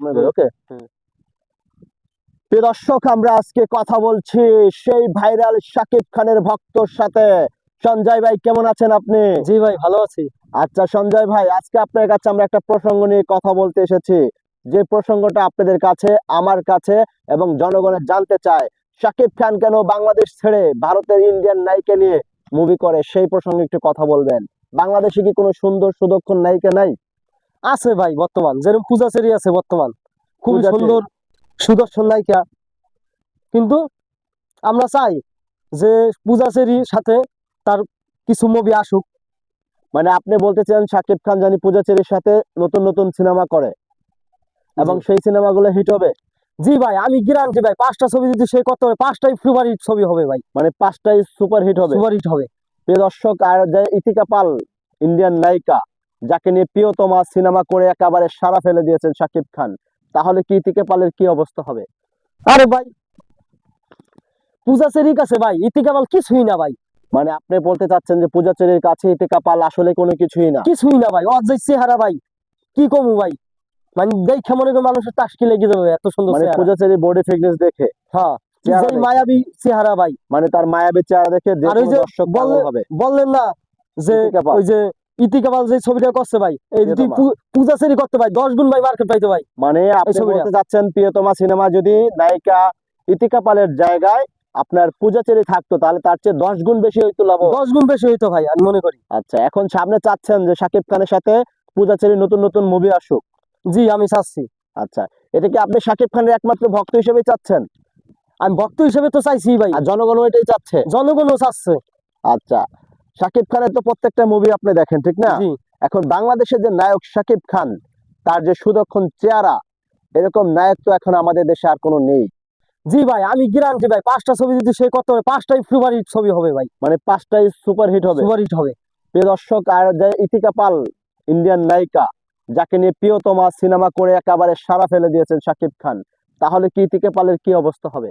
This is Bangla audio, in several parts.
আপনাদের ওকে দর্শক আমরা আজকে কথা বলছি সেই ভাইরাল শাকিব খানের ভক্তর সাথে। সঞ্জয় ভাই কেমন আছেন আপনি? জি ভাই ভালো আছি। আচ্ছা সঞ্জয় ভাই আজকে আপনার কাছে আমরা একটা প্রসঙ্গ নিয়ে কথা বলতে এসেছি। যে প্রসঙ্গটা আপনাদের কাছে আমার কাছে এবং জনগণের জানতে চায় শাকিব খান কেন বাংলাদেশ ছেড়ে ভারতের ইন্ডিয়ান নায়িকা নিয়ে মুভি করে? সেই প্রসঙ্গে একটু কথা বলবেন। বাংলাদেশে কি কোনো সুন্দর সুদক্ষণ নায়িকা নাই? আছে ভাই বর্তমান। যেরকম পূজাচেরি আছে বর্তমান। খুবই সুন্দর সুদর্শন নায়িকা। কিন্তু আমরা চাই যে পূজাচেরির সাথে তার কিছু মুভি আসুক। মানে আপনি বলতে চান শাকিব খান জানি পূজাচেরির সাথে নতুন নতুন সিনেমা করে। এবং। সেই সিনেমাগুলো হিট হবে। জি ভাই আমি গ্যারান্টি ভাই পাঁচটা ছবি যদি সে করতে হবে পাঁচটাই ফেভারিট ছবি হবে ভাই। মানে পাঁচটাই সুপার হিট হবে। সুপার হিট হবে। প্রিয় দর্শক আর ইতিকা পাল ইন্ডিয়ান নায়িকা যাকে নিয়ে প্রিয়তমা সিনেমা করে একেবারে সারা ফেলে দিয়েছেন শাকিব খান তাহলে কি ইতিকা পালের কি অবস্থা হবে? আরে ভাই পূজাচেরির কাছে ভাই ইতিকাবাল কিছুই না ভাই। মানে আপনি বলতে চাচ্ছেন যে পূজাচেরির কাছে ইতিকা পাল আসলে কোনো কিছুই না। কিছুই না ভাই অজয় চেহারা ভাই কি কমু ভাই? মানে দেখে মনে করি মানুষের টাস্কি লেগে যাবে এত সুন্দর মানে চেহারা। পূজাচেরির বডি ফিটনেস দেখে। হ্যাঁ যেই মায়াবী চেহারা ভাই। মানে তার মায়াবী চেহারা দেখে আর ওই যে বললে- বললেন না যে ওই যে ইতিকাবাল যে ছবিটা করছে ভাই এই যদি প্রিয়তমা। পু- করতে ভাই দশ গুণ ভাই মার্কেট পাইতে ভাই। মানে আপনি বলতে চাচ্ছেন প্রিয়তমা সিনেমা যদি নায়িকা ইতিকা পালের জায়গায় আপনার পূজাচেরি থাকতো তাহলে তার চেয়ে দশ গুণ বেশি হইতো লাভ। দশ গুণ বেশি হইতো ভাই আমি মনে করি। আচ্ছা এখন সামনে চাচ্ছেন যে শাকিব খানের সাথে পূজাচেরি নতুন নতুন মুভি আসুক। জি আমি চাচ্ছি। আচ্ছা এটা কি আপনি শাকিব খানের একমাত্র ভক্ত হিসেবে চাচ্ছেন? আমি ভক্ত হিসেবে তো চাইছি ভাই। আর জনগণও এটাই চাচ্ছে? জনগণও চাচ্ছে। আচ্ছা শাকিব খানের তো প্রত্যেকটা মুভি আপনি দেখেন ঠিক না? এখন বাংলাদেশের যে নায়ক শাকিব খান তার যে সুদক্ষণ চেহারা এরকম নায়ক তো এখন আমাদের দেশে আর কোনো নেই। জি ভাই আমি গ্যারান্টি ভাই পাঁচটা ছবি যদি সে করতে হবে? পাঁচটাই ফেভারিট ছবি হবে ভাই। মানে পাঁচটাই সুপার হিট হবে। সুপার হিট হবে। প্রিয় দর্শক আর যে ইতিকা পাল ইন্ডিয়ান নায়িকা যাকে নিয়ে প্রিয়তমা সিনেমা করে একেবারে সারা ফেলে দিয়েছেন শাকিব খান তাহলে কি ইতিকা পালের কি অবস্থা হবে?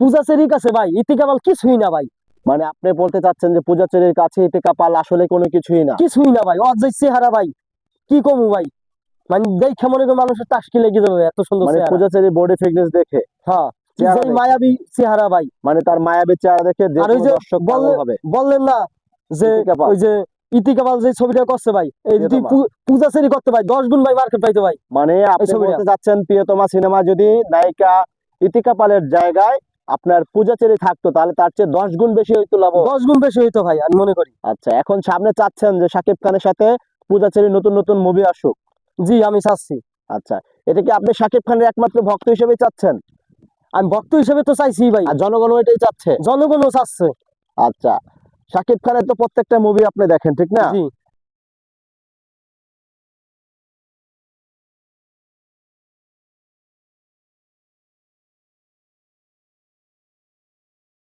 পূজাচেরির আছে ভাই ইতিকাবাল কিছুই না ভাই। মানে আপনি বলতে চাচ্ছেন যে পূজাচেরির কাছে ইতিকা পাল আসলে কোনো কিছুই না কিছুই না ভাই অজয় চেহারা ভাই কি কমু ভাই মানে দেখে মনে করি মানুষের টাস্কি লেগে যাবে এত সুন্দর মানে। বডি ফিটনেস দেখে হ্যাঁ চেহারা যেই দেখে। মায়াবী চেহারা ভাই মানে তার মায়াবী চেহারা দেখে দর্শক হবে বললেন না যে। ওই যে ইতিকাবাল যে ছবিটা করছে ভাই এই যদি প্রিয়তমা। পু- করতে ভাই দশ গুণ ভাই মার্কেট পাইতে ভাই মানে আপনি ছবিটা। বলতে চাচ্ছেন প্রিয়তমা সিনেমা যদি নায়িকা ইতিকা পালের জায়গায় আপনার পূজাচেরি থাকতো তাহলে তার চেয়ে দশ গুণ বেশি হইতো লাভ। দশ গুণ বেশি হইতো ভাই আমি মনে করি। আচ্ছা এখন সামনে চাচ্ছেন যে শাকিব খানের সাথে পূজাচেরি নতুন নতুন মুভি আসুক। জি আমি চাচ্ছি। আচ্ছা এটা কি আপনি শাকিব খানের একমাত্র ভক্ত হিসেবে চাচ্ছেন? আমি ভক্ত হিসেবে তো চাইছি ভাই। আর জনগণও এটাই চাচ্ছে? জনগণও চাচ্ছে। আচ্ছা শাকিব খানের তো প্রত্যেকটা মুভি আপনি দেখেন ঠিক না? জি।